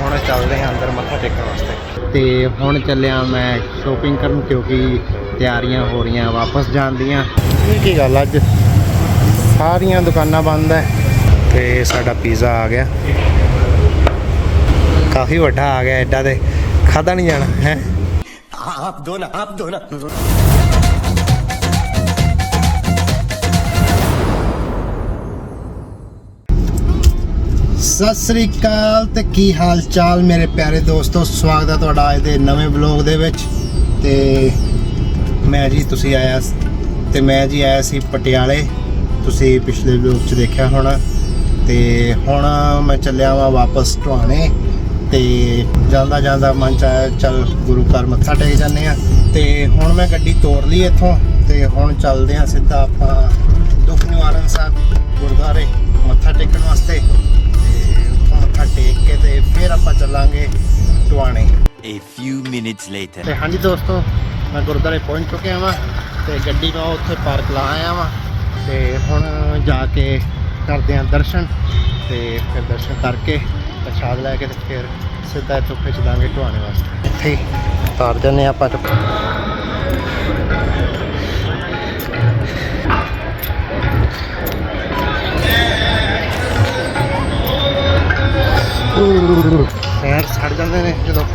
ਹੁਣ ਚੱਲਦੇ ਹਾਂ ਅੰਦਰ ਮੱਥਾ ਟੇਕਣ ਵਾਸਤੇ। ਤੇ ਹੁਣ ਚੱਲਿਆ ਮੈਂ ਸ਼ੋਪਿੰਗ ਕਰਨ ਕਿਉਂਕਿ ਤਿਆਰੀਆਂ ਹੋ ਰਹੀਆਂ ਵਾਪਸ ਜਾਣ ਦੀਆਂ। ਇਹ ਕੀ ਗੱਲ ਅੱਜ? ਸਾਰੀਆਂ ਦੁਕਾਨਾਂ ਬੰਦ ਐ। ਤੇ ਸਾਡਾ ਪੀਜ਼ਾ ਆ ਗਿਆ। ਕਾਫੀ ਵੱਡਾ ਆ ਗਿਆ ਐਡਾ ਤੇ। ਖਾਦਾ ਨਹੀਂ ਜਾਣਾ ਹੈ? ਆਪ ਦੋ ਨਾ ਆਪ ਦੋ ਸਤਿ ਸ੍ਰੀ ਅਕਾਲ ਤੇ ਕੀ ਹਾਲ ਚਾਲ ਮੇਰੇ ਪਿਆਰੇ ਦੋਸਤੋ? ਸਵਾਗਤ ਹੈ ਤੁਹਾਡਾ ਅੱਜ ਦੇ ਨਵੇਂ ਬਲੌਗ ਦੇ ਵਿੱਚ। ਤੇ ਮੈਂ ਜੀ ਤੁਸੀਂ ਆਇਆ ਸ- ਤੇ ਮੈਂ ਜੀ ਆਇਆ ਸੀ ਪਟਿਆਲੇ। ਤੁਸੀਂ ਪਿਛਲੇ ਬਲੌਗ 'ਚ ਦੇਖਿਆ ਹੋਣਾ। ਤੇ ਹੁਣ ਮੈਂ ਚੱਲਿਆ ਵਾਂ ਵਾਪਸ ਟਵਾਣੇ। ਤੇ ਜਾਂਦਾ ਜਾਂਦਾ ਮਨ ਚ ਆਇਆ, ਚੱਲ ਗੁਰੂ ਘਰ ਮੱਥਾ ਟੇਕ ਜਾਂਦੇ ਆ ਤੇ ਹੁਣ ਮੈਂ ਗੱਡੀ ਤੋੜ ਲਈ ਇੱਥੋਂ। ਤੇ ਹੁਣ ਚੱਲਦੇ ਆ ਸਿੱਧਾ ਆਪਾਂ ਦੁੱਖ ਨਿਵਾਰਨ ਸਾਹਿਬ ਗੁਰਦੁਆਰੇ ਮੱਥਾ ਟੇਕਣ ਵਾਸਤੇ। ਮੱਥਾ ਟੇਕ ਕੇ ਤੇ ਫਿਰ ਆਪਾਂ ਚੱਲਾਂਗੇ ਟਵਾਣੇ। A few minutes later. ਤੇ ਹਾਂਜੀ ਦੋਸਤੋ ਮੈਂ ਗੁਰਦੁਆਰੇ ਪਹੁੰਚ ਚੁੱਕਿਆ ਵਾਂ ਤੇ ਗੱਡੀ ਮੈਂ ਉੱਥੇ ਪਾਰਕ ਲਾ ਆਇਆ ਵਾਂ ਤੇ ਹੁਣ ਜਾ ਕੇ ਕਰਦੇ ਆਂ ਦਰਸ਼ਨ ਤੇ ਫਿਰ ਦਰਸ਼ਨ ਕਰਕੇ ਪ੍ਰਸ਼ਾਦ ਲੈ ਕੇ ਤੇ ਫਿਰ ਸਿੱਧਾ ਇੱਥੋਂ ਖਿੱਚ ਦਾਂਗੇ ਢਵਾਣੇ ਵਾਸਤੇ। ਇੱਥੇ ਹੀ ਉਤਾਰ ਦਿੰਦੇ ਆਪਾਂ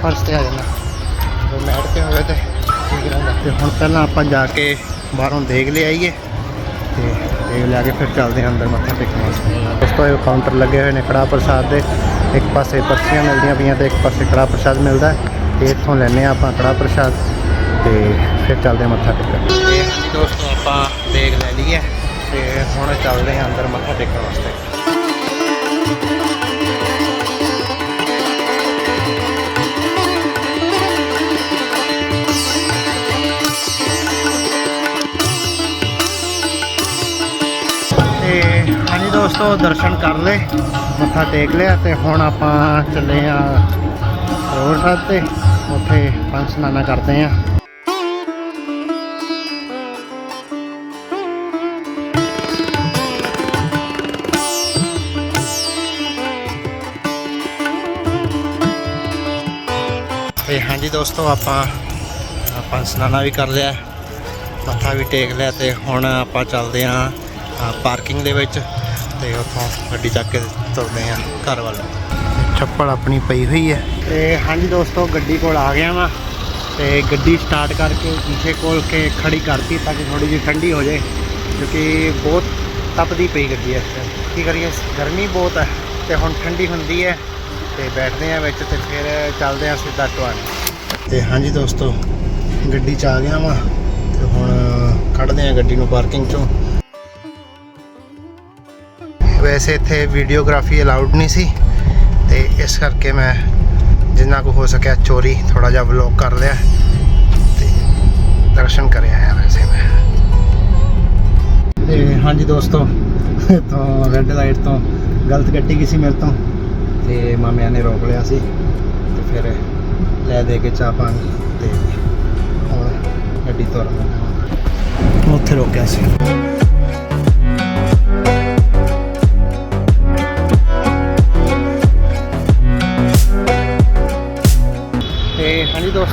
ਫਰਸ਼ ਤੇ ਆ ਜਾਂਦਾ। ਜਦੋਂ ਮੈਟ ਤੇ ਹੋਵੇ ਤੇ ਠੀਕ ਰਹਿੰਦਾ। ਤੇ ਹੁਣ ਪਹਿਲਾਂ ਆਪਾਂ ਜਾ ਕੇ ਬਾਹਰੋਂ ਦੇਖ ਲਿਆਈਏ ਤੇ ਦੇਖ ਲਿਆ ਕੇ ਫਿਰ ਚੱਲਦੇ ਹਾਂ ਅੰਦਰ ਮੱਥਾ ਟੇਕਣ ਵਾਸਤੇ। ਦੋਸਤੋ ਇਹ ਕਾਊਂਟਰ ਲੱਗੇ ਹੋਏ ਨੇ ਕੜਾ ਪ੍ਰਸਾਦ ਦੇ। ਇੱਕ ਪਾਸੇ ਪਰਚੀਆਂ ਮਿਲਦੀਆਂ ਪਈਆਂ ਤੇ ਇੱਕ ਪਾਸੇ ਕੜਾ ਪ੍ਰਸਾਦ ਮਿਲਦਾ। ਤੇ ਇੱਥੋਂ ਲੈਨੇ ਆ ਆਪਾਂ ਕੜਾ ਪ੍ਰਸਾਦ ਤੇ ਫਿਰ ਚੱਲਦੇ ਹਾਂ ਮੱਥਾ ਟੇਕਣ। ਤੇ ਦੋਸਤੋ ਆਪਾਂ ਦੇਖ ਲੈ ਲਈਏ ਤੇ ਹੁਣ ਚੱਲਦੇ ਹਾਂ ਅੰਦਰ ਮੱਥਾ ਟੇਕਣ ਵਾਸਤੇ। ਹਾਂਜੀ ਦਰਸ਼ਨ ਕਰ ਲਏ, ਮੱਥਾ ਟੇਕ ਲਿਆ ਤੇ ਹੁਣ ਆਪਾਂ ਚੱਲੇ ਆ ਰੋਡ ਸਾਹਿਬ ਤੇ, ਉੱਥੇ ਪੰਜ ਸਨਾਨਾ ਕਰਦੇ ਆ ਤੇ ਹਾਂਜੀ ਦੋਸਤੋ, ਆਪਾਂ, ਪੰਜ ਸਨਾਨਾ ਵੀ ਕਰ ਲਿਆ, ਮੱਥਾ ਵੀ ਟੇਕ ਲਿਆ ਤੇ ਹੁਣ ਆਪਾਂ ਚੱਲਦੇ ਆਂ ਪਾਰਕਿੰਗ ਦੇ ਵਿੱਚ। ਤੇ ਉੱਥੋਂ ਗੱਡੀ ਚੱਕ ਕੇ ਤੁਰਦੇ ਆਂ ਘਰ ਵੱਲ। ਚੱਪਲ ਆਪਣੀ ਪਈ ਹੋਈ ਹੈ। ਤੇ ਹਾਂਜੀ ਦੋਸਤੋ ਗੱਡੀ ਕੋਲ ਆ ਗਿਆ ਵਾਂ ਤੇ ਗੱਡੀ ਸਟਾਰਟ ਕਰਕੇ ਪੀਛੇ ਕੋਲ ਕੇ ਖੜੀ ਕਰਤੀ ਤਾਂ ਕਿ ਥੋੜੀ ਜਿਹੀ ਠੰਡੀ ਹੋ ਜਾਏ ਕਿਉਂਕਿ ਬਹੁਤ ਤਪਦੀ ਪਈ ਗੱਡੀ ਇਸ ਟਾਈਮ ਕੀ ਕਰੀਏ ਗਰਮੀ ਬਹੁਤ ਹੈ ਤੇ ਹੁਣ ਠੰਡੀ ਹੁੰਦੀ ਹੈ ਤੇ ਬੈਠਦੇ ਆ ਵਿੱਚ ਤੇ ਫਿਰ ਚੱਲਦੇ ਆ ਸਿੱਧਾ ਟਵਾਣੇ ਤੇ ਹਾਂਜੀ ਦੋਸਤੋ ਗੱਡੀ 'ਚ ਆ ਗਿਆ ਵਾਂ ਤੇ ਹੁਣ ਕੱਢਦੇ ਆ ਗੱਡੀ ਨੂੰ ਪਾਰਕਿੰਗ 'ਚੋਂ। ਵੈਸੇ ਇੱਥੇ ਵੀਡੀਓਗ੍ਰਾਫੀ ਅਲਾਉਡ ਨਹੀਂ ਸੀ ਤੇ ਇਸ ਕਰਕੇ ਮੈਂ ਜਿੰਨਾ ਕੁ ਹੋ ਸਕਿਆ ਚੋਰੀ ਥੋੜਾ ਜਿਹਾ ਵਲੌਗ ਕਰ ਲਿਆ ਤੇ ਦਰਸ਼ਨ ਕਰਿਆ ਆ ਵੈਸੇ ਮੈਂ। ਤੇ ਹਾਂਜੀ ਦੋਸਤੋ ਤੋਂ ਰੈੱਡ ਲਾਈਟ ਤੋਂ ਗਲਤ ਗੱਡੀ ਗਈ ਸੀ ਮੇਰੇ ਤੋਂ ਤੇ ਮਾਮਿਆਂ ਨੇ ਰੋਕ ਲਿਆ ਸੀ ਤੇ ਫਿਰ ਲੈ ਦੇ ਕੇ ਚਾਹ ਪਾਣੀ ਤੇ ਹੁਣ ਗੱਡੀ ਤੁਰਨ ਲੱਗਾ। ਉੱਥੇ ਰੋਕਿਆ ਸੀ।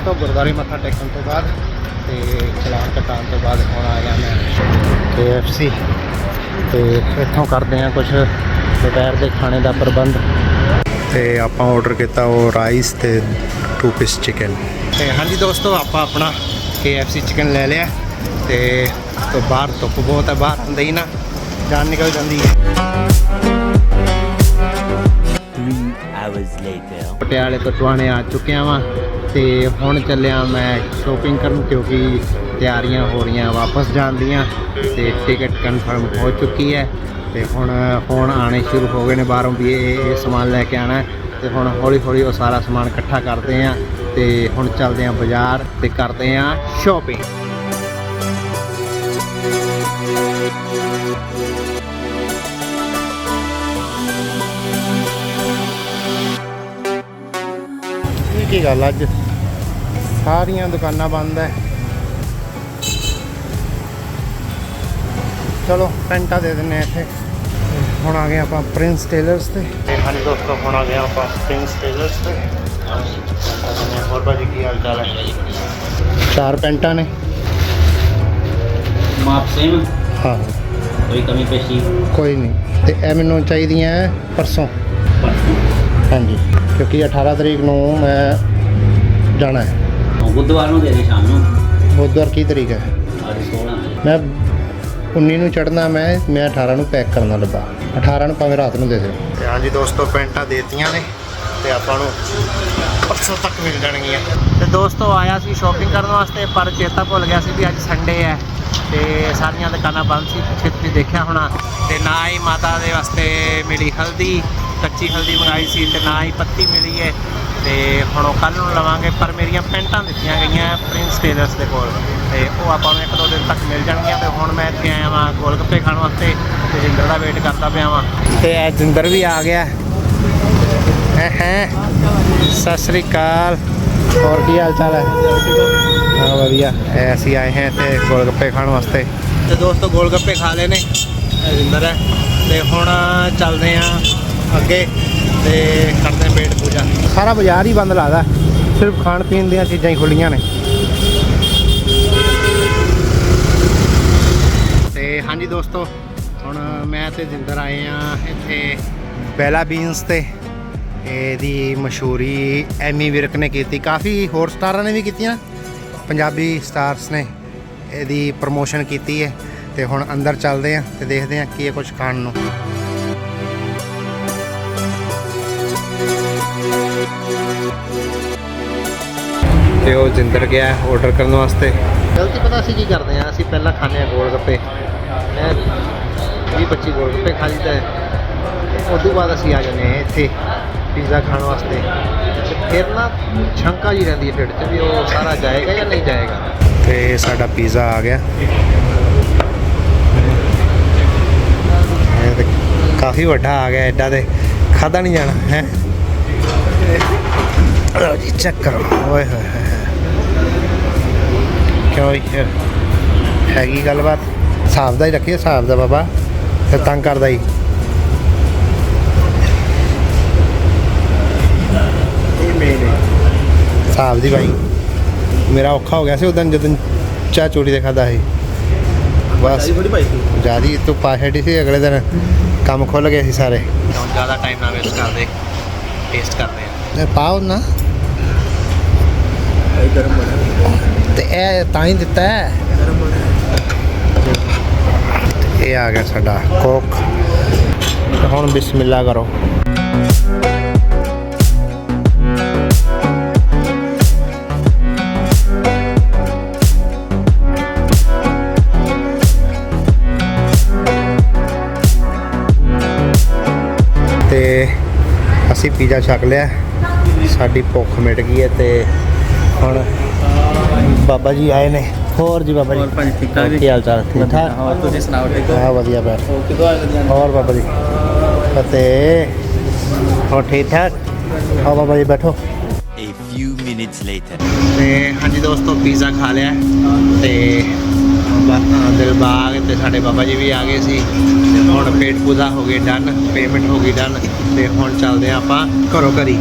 ਦੋਸਤੋ ਗੁਰਦੁਆਰੇ ਮੱਥਾ ਟੇਕਣ ਤੋਂ ਬਾਅਦ ਤੇ ਚਲਾਨ ਕਟਾਉਣ ਤੋਂ ਬਾਅਦ ਹੁਣ ਆ ਗਿਆ ਮੈਂ KFC ਤੇ ਇੱਥੋਂ ਕਰਦੇ ਆ ਕੁਝ ਦੁਪਹਿਰ ਦੇ ਖਾਣੇ ਦਾ ਪ੍ਰਬੰਧ। ਤੇ ਆਪਾਂ ਆਰਡਰ ਕੀਤਾ ਉਹ ਰਾਈਸ ਤੇ ਟੂ ਪੀਸ ਚਿਕਨ ਤੇ ਹਾਂਜੀ ਦੋਸਤੋ ਆਪਾਂ ਆਪਣਾ KFC ਚਿਕਨ ਲੈ ਲਿਆ। ਤੇ ਤੋਂ ਬਾਹਰ ਧੁੱਪ ਬਹੁਤ ਹੈ ਬਾਹਰ ਆਉਂਦੇ ਹੀ ਨਾ ਜਾਨ ਨਿਕਲ ਜਾਂਦੀ ਹੈ। Hours later. ਪਟਿਆਲੇ ਤੋਂ ਟਵਾਣੇ ਆ ਚੁੱਕਿਆ ਵਾਂ ਤੇ ਹੁਣ ਚੱਲਿਆ ਮੈਂ ਸ਼ੋਪਿੰਗ ਕਰਨ ਕਿਉਂਕਿ ਤਿਆਰੀਆਂ ਹੋ ਰਹੀਆਂ ਵਾਪਸ ਜਾਣ ਦੀਆਂ ਤੇ ਟਿਕਟ ਕਨਫਰਮ ਹੋ ਚੁੱਕੀ ਹੈ ਤੇ ਹੁਣ ਫੋਨ ਆਣੇ ਸ਼ੁਰੂ ਹੋ ਗਏ ਨੇ ਬਾਹਰੋਂ ਵੀ ਇਹ ਇਹ ਸਮਾਨ ਲੈ ਕੇ ਆਣਾ ਹੈ ਤੇ ਹੁਣ ਹੌਲੀ ਹੌਲੀ ਉਹ ਸਾਰਾ ਸਮਾਨ ਇਕੱਠਾ ਕਰਦੇ ਆ ਤੇ ਹੁਣ ਚੱਲਦੇ ਆ ਬਾਜ਼ਾਰ ਤੇ ਕਰਦੇ ਆ ਸ਼ੋਪਿੰਗ ਕੀ ਗੱਲ ਅੱਜ? ਸਾਰੀਆਂ ਦੁਕਾਨਾਂ ਬੰਦ ਹੈ ਚਲੋ ਪੈਂਟਾ ਦੇ ਦਿੰਨੇ ਆ ਇੱਥੇ। ਹੁਣ ਆ ਗਏ ਆਪਾਂ ਪ੍ਰਿੰਸ ਟੇਲਰਸ ਤੇ। ਤੇ ਹਾਂਜੀ ਦੋਸਤੋ ਹੁਣ ਆ ਗਏ ਆਪਾਂ ਪ੍ਰਿੰਸ ਟੇਲਰਸ ਤੇ। ਹੋਰ ਭਾਜੀ ਕੀ ਹਾਲ ਚਾਲ ਹੈ ਚਾਰ ਪੈਂਟਾਂ ਨੇ। ਮਾਪ ਸੇਮ ਹਾਂ। ਕੋਈ ਕਮੀ ਪੇਸ਼ੀ? ਕੋਈ ਨਹੀਂ ਤੇ ਇਹ ਮੈਨੂੰ ਚਾਹੀਦੀਆਂ ਹੈ ਪਰਸੋਂ? ਹਾਂਜੀ ਕਿਉਂਕਿ 18 ਤਰੀਕ ਨੂੰ ਮੈਂ ਜਾਣਾ ਹੈ। ਉਹ ਬੁੱਧਵਾਰ ਨੂੰ ਦੇ ਦੇ ਸ਼ਾਮ ਨੂੰ? ਬੁੱਧਵਾਰ ਕੀ ਤਰੀਕ ਹੈ? ਅੱਜ 16 ਮੈਂ 19 ਨੂੰ ਚੜਨਾ ਮੈਂ ਮੈਂ 18 ਨੂੰ ਪੈਕ ਕਰਨਾ ਲੱਗਾ। 18 ਨੂੰ ਭਾਵੇਂ ਰਾਤ ਨੂੰ ਦੇ ਦਿਓ ਤੇ ਹਾਂਜੀ ਦੋਸਤੋ ਪੈਂਟਾਂ ਦੇਤੀਆਂ ਨੇ ਤੇ ਆਪਾਂ ਨੂੰ ਪਰਸੋਂ ਤੱਕ ਮਿਲ ਜਾਣਗੀਆਂ। ਤੇ ਦੋਸਤੋ ਆਇਆ ਸੀ ਸ਼ਾਪਿੰਗ ਕਰਨ ਵਾਸਤੇ ਪਰ ਚੇਤਾ ਭੁੱਲ ਗਿਆ ਸੀ ਵੀ ਅੱਜ ਸੰਡੇ ਹੈ। ਤੇ ਸਾਰੀਆਂ ਦੁਕਾਨਾਂ ਬੰਦ ਸੀ ਪਿੱਛੇ ਤੁਸੀਂ ਦੇਖਿਆ ਹੋਣਾ। ਤੇ ਨਾ ਹੀ ਮਾਤਾ ਦੇ ਵਾਸਤੇ ਮਿਲੀ ਹਲਦੀ ਕੱਚੀ ਹਲਦੀ ਮੰਗਾਈ ਸੀ ਤੇ ਨਾ ਹੀ ਪੱਤੀ ਮਿਲੀ ਹੈ ਤੇ ਹੁਣ ਉਹ ਕੱਲ ਨੂੰ ਲਵਾਂਗੇ ਪਰ ਮੇਰੀਆਂ ਪੈਂਟਾਂ ਦਿੱਤੀਆਂ ਗਈਆਂ ਪ੍ਰਿੰਸ ਟੇਲਰਸ ਦੇ ਕੋਲ ਤੇ ਉਹ ਆਪਾਂ ਨੂੰ ਇੱਕ ਦੋ ਦਿਨ ਤੱਕ ਮਿਲ ਜਾਣਗੀਆਂ ਤੇ ਹੁਣ ਮੈਂ ਇੱਥੇ ਆਇਆ ਵਾਂ ਗੋਲ ਗੱਪੇ ਖਾਣ ਵਾਸਤੇ ਤੇ ਜਿੰਦਰ ਦਾ ਵੇਟ ਕਰਦਾ ਪਿਆ ਵਾਂ। ਤੇ ਇਹ ਜਿੰਦਰ ਵੀ ਆ ਗਿਆ। ਹੈ ਹੈ। ਸਤਿ ਸ੍ਰੀ ਅਕਾਲ। ਹੋਰ ਕੀ ਹਾਲ ਚਾਲ ਹੈ? ਹਾਂ ਵਧੀਆ। ਅਸੀਂ ਆਏ ਹਾਂ ਤੇ ਗੋਲ ਗੱਪੇ ਖਾਣ ਵਾਸਤੇ। ਤੇ ਦੋਸਤੋ ਗੋਲ ਗੱਪੇ ਖਾ ਲਏ ਨੇ। ਜਿੰਦਰ ਹੈ। ਤੇ ਹੁਣ ਚੱਲਦੇ ਆਂ ਅੱਗੇ ਤੇ ਕਰਦੇ ਪੇਟ ਪੂਜਾ। ਸਾਰਾ ਬਾਜ਼ਾਰ ਹੀ ਬੰਦ ਲੱਗਦਾ। ਸਿਰਫ ਖਾਣ ਪੀਣ ਦੀਆਂ ਚੀਜ਼ਾਂ ਹੀ ਖੁੱਲੀਆਂ ਨੇ। ਤੇ ਹਾਂਜੀ ਦੋਸਤੋ ਹੁਣ ਮੈਂ ਤੇ ਜਿੰਦਰ ਆਏ ਆ ਇੱਥੇ ਬੈਲਾ ਬੀਨਸ ਤੇ। ਇਹਦੀ ਮਸ਼ਹੂਰੀ ਐਮੀ ਵਿਰਕ ਨੇ ਕੀਤੀ। ਕਾਫੀ ਹੋਰ ਸਟਾਰਾਂ ਨੇ ਵੀ ਕੀਤੀਆਂ ਪੰਜਾਬੀ ਸਟਾਰਸ ਨੇ ਇਹਦੀ ਪ੍ਰਮੋਸ਼ਨ ਕੀਤੀ ਹੈ। ਤੇ ਹੁਣ ਅੰਦਰ ਚੱਲਦੇ ਆ ਤੇ ਦੇਖਦੇ ਆ ਕੀ ਹੈ ਕੁਝ ਖਾਣ ਨੂੰ। ਤੇ ਉਹ ਜਿੰਦਰ ਗਿਆ ਆਰਡਰ ਕਰਨ ਵਾਸਤੇ। ਗਲਤੀ ਪਤਾ ਅਸੀਂ ਕੀ ਕਰਦੇ ਆ ਅਸੀਂ ਪਹਿਲਾਂ ਖਾਂਦੇ ਆ ਗੋਲ ਗੱਪੇ ਮੈਂ 20 25 ਗੋਲ ਗੱਪੇ ਖਾ ਲਈਦਾ ਹੈ। ਉਸ ਤੋਂ ਬਾਅਦ ਅਸੀਂ ਆ ਜਾਂਦੇ ਹਾਂ ਇੱਥੇ ਪੀਜ਼ਾ ਖਾਣ ਵਾਸਤੇ। ਤੇ ਫਿਰ ਨਾ ਸ਼ੰਕਾ ਜੀ ਰਹਿੰਦੀ ਹੈ ਢਿੱਡ 'ਚ ਵੀ ਉਹ ਸਾਰਾ ਜਾਏਗਾ ਜਾਂ ਨਹੀਂ ਜਾਏਗਾ? ਤੇ ਸਾਡਾ ਪੀਜ਼ਾ ਆ ਗਿਆ। ਤੇ ਕਾਫੀ ਵੱਡਾ ਆ ਗਿਆ ਐਡਾ ਤੇ ਖਾਦਾ ਨਹੀਂ ਜਾਣਾ ਹੈ? ਲਓ ਜੀ ਚੈੱਕ ਕਰੋ ਓਏ ਹੋਏ ਹੋਏ। ਕਿਉਂ ਯਾਰ ਹੈਗੀ ਗੱਲਬਾਤ? ਹਿਸਾਬ ਦਾ ਹੀ ਰੱਖੀਏ ਹਿਸਾਬ ਦਾ ਬਾਬਾ। ਫਿਰ ਤੰਗ ਕਰਦਾ ਹੀ ਇਹ ਮੇਰੇ ਹਿਸਾਬ ਦੀ ਭਾਈ ਮੇਰਾ ਔਖਾ ਹੋ ਗਿਆ ਸੀ ਉਦੋਂ ਜਦੋਂ ਚਾਹ ਚੂੜੀ ਦੇ ਖਾਦਾ ਸੀ। ਬਸ। ਜਿਆਦੀ ਤੂੰ ਪਾਹੜੀ ਸੀ ਅਗਲੇ ਦਿਨ ਕੰਮ ਖੁੱਲ ਗਏ ਸੀ ਸਾਰੇ। ਜ਼ਿਆਦਾ ਟਾਈਮ ਨਾ ਵੇਸਟ ਕਰਦੇ ਟੇਸਟ ਕਰਦੇ ਆ। ਪਾਓ ਨਾ। ਤੇ ਇਹ ਤਾਂ ਹੀ ਦਿੱਤਾ ਹੈ। ਤੇ ਇਹ ਆ ਗਿਆ ਸਾਡਾ ਕੋਕ। ਹੁਣ ਬਿਸਮਿਲ੍ਲਾ ਕਰੋ। ਤੇ ਅਸੀਂ ਪੀਜ਼ਾ ਛਕ ਲਿਆ। ਸਾਡੀ ਭੁੱਖ ਮਿਟ ਗਈ ਹੈ ਤੇ ਹੁਣ ਬਾਬਾ ਜੀ ਆਏ ਨੇ। ਹੋਰ ਜੀ ਬਾਬਾ ਜੀ? ਹੋਰ ਭਾਜੀ ਠੀਕ ਠਾਕ ਜੀ? ਕੀ ਹਾਲ ਚਾਲ? ਠੀਕ ਠਾਕ? ਹੋਰ ਤੁਸੀਂ ਸੁਣਾਓ ਠੀਕ ਹਾਂ? ਵਧੀਆ ਬੈਠ ਹੋ ਕਿਦੋਂ ਆਏ ਜੀ ਹੋਰ ਬਾਬਾ ਜੀ? ਫਤਿਹ ਹੋਰ ਠੀਕ ਠਾਕ? ਹਾਂ ਬਾਬਾ ਜੀ ਬੈਠੋ। A few minutes later. ਤੇ ਹਾਂਜੀ ਦੋਸਤੋ ਪੀਜ਼ਾ ਖਾ ਲਿਆ। ਤੇ ਦਿਲਬਾਗ ਤੇ ਸਾਡੇ ਬਾਬਾ ਜੀ ਵੀ ਆ ਗਏ ਸੀ। ਤੇ ਹੁਣ ਪੇਟ ਪੂਜਾ ਹੋ ਗਈ ਡਨ। ਪੇਮੈਂਟ ਹੋ ਗਈ ਡਨ। ਤੇ ਹੁਣ ਚੱਲਦੇ ਹਾਂ ਆਪਾਂ ਘਰੋਂ ਘਰੀ।